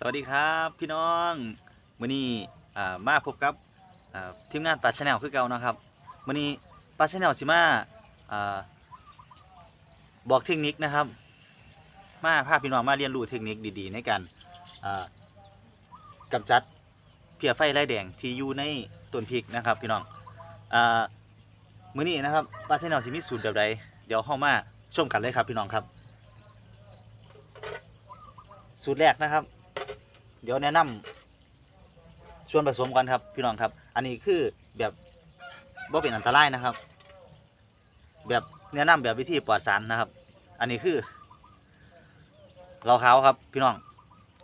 สวัสดีครับพี่น้องมื้อนี้มาพบกับทีมงานปัดชแนลคือเก่านะครับมื้อนี้ปัดชแนลสิมาอาบอกเทคนิคนะครับ มาพาพี่น้องมาเรียนรู้เทคนิคดีๆ ในการอ่ากำจัดเพียไฟไล่แดงที่อยู่ในต้นพริกนะครับพี่น้องอ่ามื้อนี้นะครับปัดชแนลสิมีสูตรแบบใดเดี๋ยวเฮามาชมกันเลยครับพี่น้องครับ สูตรแรกนะครับ เดี๋ยวแนะนำส่วนผสมกันครับ พี่น้องครับ อันนี้คือแบบบ่เป็นอันตรายนะครับ แบบแนะนำแบบวิธีปลอดสารนะครับ อันนี้คือเหล้าขาวครับ พี่น้อง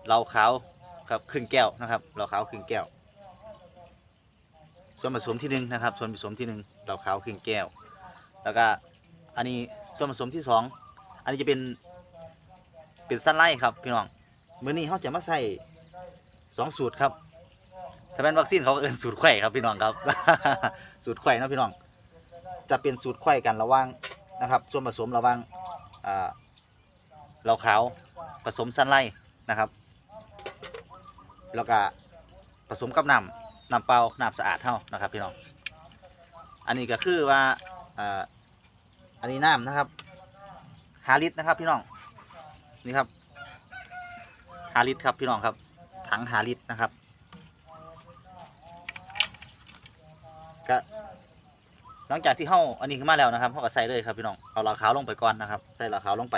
เหล้าขาวครับครึ่งแก้วนะครับเหล้าขาวครึ่งแก้ว ส่วนผสมที่หนึ่งนะครับ ส่วนผสมที่หนึ่งเหล้าขาวครึ่งแก้ว แล้วก็อันนี้ส่วนผสมที่สองอันนี้จะเป็นเป็นสั้นไล่ครับ พี่น้องมื้อนี้เขาจะมาใส่ สองสูตรครับ ถ้าเป็นวัคซีนเขาเอิ้นสูตรไข่ครับพี่น้องครับ สูตรไข่นะพี่น้อง จะเป็นสูตรไข่กันระว่างนะครับ ส่วนผสมระว่างอ่าเหล้าขาวผสมสันไล่นะครับ แล้วก็ผสมกับน้ำน้ำเปล่าน้ำสะอาดเท่านะครับพี่น้อง อันนี้ก็คือว่าอันนี้น้ำนะครับหาลิตรนะครับพี่น้องนี่ครับหาลิตรครับพี่น้องครับ ถังหาลิตรนะครับ ก็หลังจากที่เข้าอันนี้ขึ้นมาแล้วนะครับเขาก็ใส่เลยครับพี่น้องเอาเหลาขาวลงไปก่อนนะครับ ใส่เหลาขาวลงไป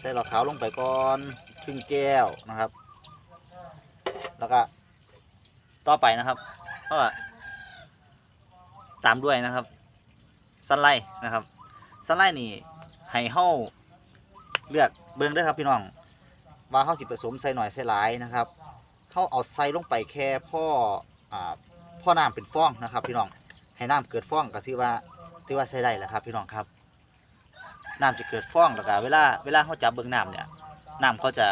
ใส่เหลาขาวลงไปก่อนครึ่งแก้วนะครับ แล้วก็ต่อไปนะครับก็ตามด้วยนะครับสไลด์นะครับสไลด์นี่ให้เฮาเลือกเบิ่งด้อครับพี่น้อง ว่าเฮาสิผสมใส่หน่อยใส่หลายนะครับเฮาเอาใส่ลงไปแค่พ่ออ่าพ่อน้ำเป็นฟองนะครับ พี่น้องให้น้ำเกิดฟองก็ถือว่าถือว่าใช้ได้แล้วครับ พี่น้องครับน้ำจะเกิดฟองแล้วก็เวลาเวลาเฮาจับเบิ่งน้ำเนี่ยน้ำเขาจะ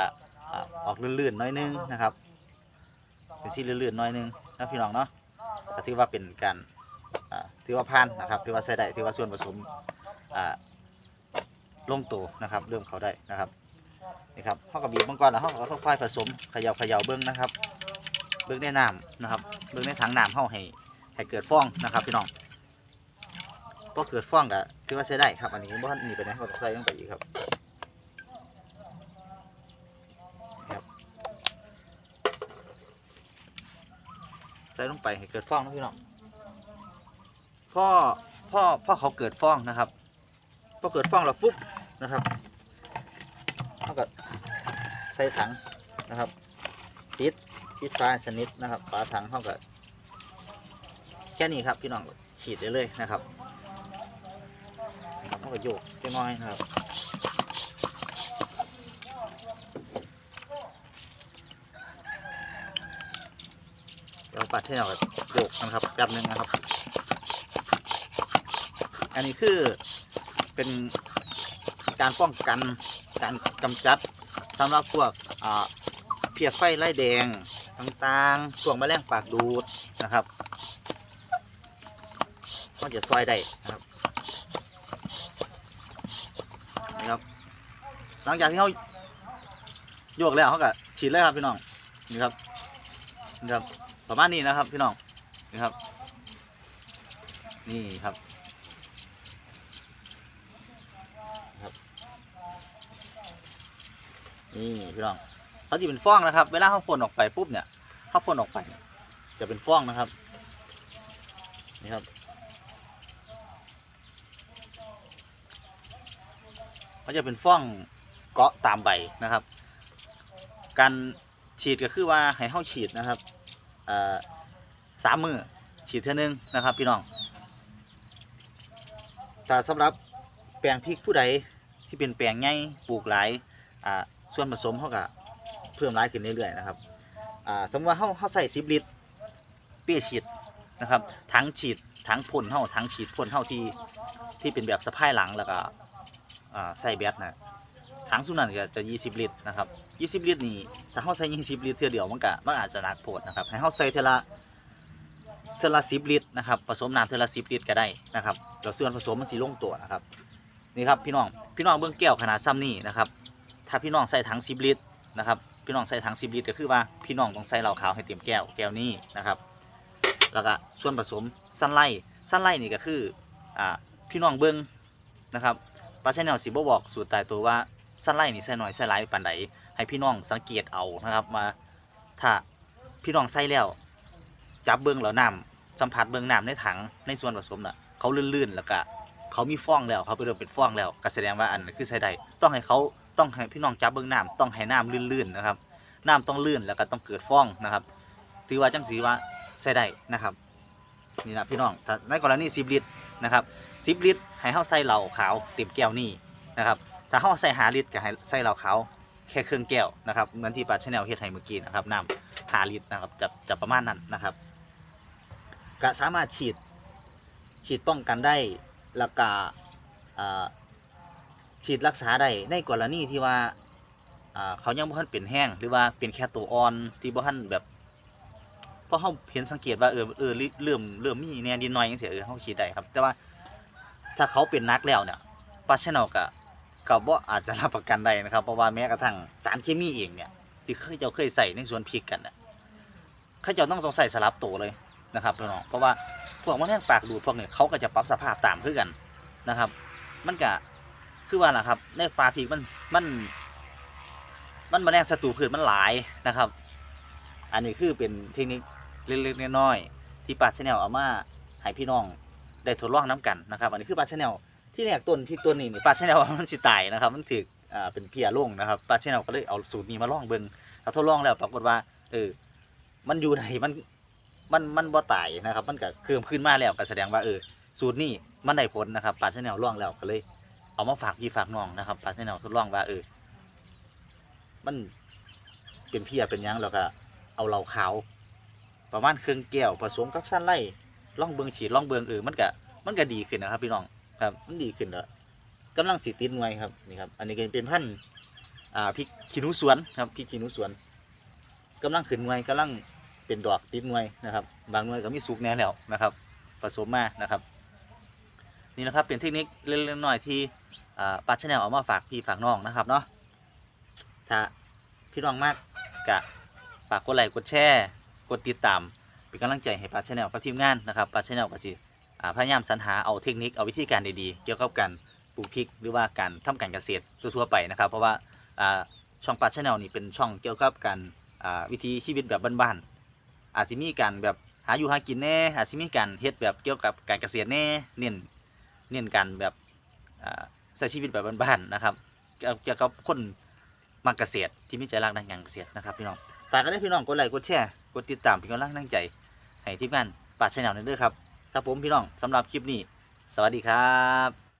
ออกลื่นๆน้อยนึงนะครับเป็นสีลื่นๆน้อยนึงนะพี่น้องเนาะถือว่าเป็นการถือว่าผ่านนะครับถือว่าใช้ได้ถือว่าส่วนผสมอ่าลงตัวนะครับ เริ่มเขาได้นะครับ นี่ครับเขากับบีบมังกรแล้วเขาก็ค่อยๆผสมเขย่าเขย่าเบิ้องนะครับ เบิ้องในน้ำนะครับ เบิ้องในถังน้ำเขาให้ให้เกิดฟองนะครับพี่น้องพอเกิดฟองก็ถือว่าใช้ได้ครับ อันนี้บ่ทันนีไปไหนเขาก็ใส่ลงไปอีกครับใส่ลงไปให้เกิดฟองนะพี่น้องพ่อพ่อพ่อเขาเกิดฟองนะครับพอเกิดฟองแล้วปุ๊บนะครับ ส่ถังนะครับปิดปิดฝาสนิทนะครับฝาถังเขาก็แค่นี้ครับพี่น้องฉีดได้เลยนะครับนะครับเขาก็โยกแค่น้อยนะครับเดี๋ยวปัดให้เราโยกนะครับแป๊บนึงนะครับ อันนี้คือเป็นการป้องกันการกำจัด สำหรับพวกเพียไฟไล่แดงต่างๆพวกแมลงปากดูดนะครับก็จะซอยได้นะครับนี่ครับ หลังจากที่เขาโยกแล้วเขาก็ฉีดเลยครับพี่น้องนี่ครับนี่ครับประมาณนี้นะครับพี่น้องนี่ครับ นี่ครับ นี่พี่น้องเขาจะเป็นฟองนะครับ เวลาเขาพ่นออกไปปุ๊บเนี่ยเขาพ่นออกไป จะเป็นฟองนะครับ นี่ครับเขาจะเป็นฟองเกาะตามใบนะครับ การฉีดก็คือว่าให้เขาฉีดนะครับสามมือฉีดเท่านึงนะครับพี่น้องแต่สำหรับแปลงพริกผู้ใดที่เป็นแปลงใหญ่ปลูกหลายอ่า ส่วนผสมเขาก็เพิ่มร้ายขึ้นเรื่อยๆนะครับอ่าสมมติว่าเขาเขาใส่สิบลิตรเปี้ยฉีดนะครับถังฉีดถังพ่นเท่าถังฉีดพ่นเท่าที่ที่เป็นแบบสะพายหลังแล้วก็อ่าใส่แบตนะถังสุนันก็จะ 20 ลิตรนะครับ 20 ลิตรนี่ถ้าเขาใส่20 ลิตรเท่อเดียวมันก็มันอาจจะหนักโพดนะครับให้เขาใส่เทอละเทอละ10 ลิตรนะครับผสมน้ำเทอละ10 ลิตรก็ได้นะครับแล้วส่วนผสมมันสีลงตัวนะครับนี่ครับพี่น้องพี่น้องเบื้องแก้วขนาดซ้ำนี่นะครับ ถ้าพี่น้องใส่ถัง10ลิตรนะครับพี่น้องใส่ถัง10ลิตรก็คือว่าพี่น้องต้องใส่เหล้าขาวให้เต็มแก้วแก้วนี้นะครับ แล้วก็ส่วนผสมสั้นไล่สั้นไล่นี่ก็คืออ่าพี่น้องเบิ้งนะครับปลาชแนลสิบ่บอกสูตรตายตัวว่าสั้นไล่นี่ใส่น้อยใส่หลายปานใดให้พี่น้องสังเกตเอานะครับมาถ้าพี่น้องใส่แล้วจับเบิ้งแล้วน้ำสัมผัสเบิ้งน้ำในถังในส่วนผสมน่ะเขาลื่นๆแล้วก็เขามีฟองแล้วเขาไปเริ่มเป็นฟองแล้วก็แสดงว่าอันนั้นคือใส่ได้ต้องให้เขา ต้องให้พี่น้องจับเบิ้องน้ำต้องให้น้ำลื่นๆนะครับน้ำต้องลื่นแล้วก็ต้องเกิดฟองนะครับถือว่าจังสีว่าใส่ได้นะครับนี่นะพี่น้องถ้าในกรณี10ลิตรนะครับ10ลิตรให้เฮาใส่เหล้าขาวเต็มแก้วนี่นะครับถ้าเฮาใส่หาลิตรก็ให้ใส่เหล้าขาวแค่เครึ่องแก้วนะครับเหมือนที่ปลาชแนลเฮ็ดให้เมื่อกี้นะครับน้ำหาลิตรนะครับจะจะประมาณนั้นนะครับก็สามารถฉีดฉีดป้องกันได้แล้วก็อ่า ฉีดรักษาได้ในกรณีที่ว่าอ่าเขายังบ่ทันเป็นแห้งหรือว่าเป็นแค่ตัวอ่อนที่บ่ทันแบบเพราะเขาเห็นสังเกตว่าเออเออเริ่มเริ่มมีแนวนิดหน่อยจังซี่เออเขาฉีดได้ครับ แต่ว่าถ้าเขาเป็นนักแล้วเนี่ยปาชนลก็ก็บ่อาจจะรับประกันได้นะครับเพราะว่าแม้กระทั่งสารเคมีเองเนี่ยที่เคยเจ้าเคยใส่ในสวนพริกกันน่ะเขาจ้าต้องต้องใส่สลับตัวเลยนะครับพี่น้องเพราะว่าพวกแมลงปากดูดพวกเนี้เขาก็จะปรับสภาพตามคือกันนะครับ มันก็ คือว่าล่ะครับ ในปลาพริกมันมัน มันแมลงศัตรูพืชมันหลายนะครับ อันนี้คือเป็นเทคนิคเล็กๆน้อยๆที่ปาชแนลเอามาให้พี่น้องได้ทดลองน้กันนะครับ อันนี้คือปาชแนลที่แรกต้นพริกต้นนี้ปาชแนลมันสิตายนะครับ มันถืออ่าเป็นเพียลงนะครับปาชแนลก็เลยเอาสูตรนี้มาลองเบิ่งถ้าทดลองแล้วปรากฏว่า เออ มันอยู่ไหนมันมันมันบ่ตายนะครับ มันก็เพิ่มขึ้นมาแล้วก็แสดงว่าเออสูตรนี้มันได้ผลนะครับปาชแนลล่องแล้วก็เลย เอามาฝากพี่ฝากน้องนะครับปาชแนลทดลองว่าเออมันเป็นเพียเป็นยังแล้วก็เอาเหล้าขาวประมาณเครึ่องแก้วผสมกับสั้นไล่ล่องเบิงฉีดล่องเบิงเออมันก็มันก็ดีขึ้นนะครับ พี่น้องครับมันดีขึ้นแล้วกำลังสีติดหน่วยครับนี่ครับอันนี้ก็เป็นพันธุ์อ่าพริกขี้หนูสวนครับพริกขี้หนูสวนกำลังขึ้นหน่วยกำลังเป็นดอกติดหน่วยนะครับ บางหน่วยก็มีสุกแน่แล้วนะครับ ผสมมานะครับ นี่นะครับเป็นเทคนิคเล็กๆน้อยๆที่อ่าปัดชแนลเอามาฝากพี่ฝากน้องนะครับเนาะถ้าพี่น้องมากกะฝากกดไลค์กดแชร์กดติดตามเป็นกำลังใจให้ปาชแนลกับทีมงานนะครับปาชแนลก็สิอ่าพยายามสรรหาเอาเทคนิคเอาวิธีการดีๆ เกี่ยวกับการปลูกพริกหรือว่าการทำการเกษตรทั่วๆไปนะครับ เพราะว่าช่องปาชแนลนี่เป็นช่องเกี่ยวกับการวิถีชีวิตแบบบ้านๆอาจจะมีการแบบหาอยู่หากินแน่อาจจะมีการเฮ็ดแบบเกี่ยวกับการเกษตรแน่เน้น เน้นการแบบอาใช้ชีวิตแบบบ้านๆนะครับเกี่ยวเกี่ยวกับคนมักเกษตรที่มีใจรักในงานเกษตรนะครับพี่น้องฝากกันด้วยพี่น้องกดไลค์กดแชร์กดติดตามเป็นกำลังใจให้ทีมงานปาดชแนลนั่นด้วยครับครับผมพี่น้องสำหรับคลิปนี้ สวัสดีครับ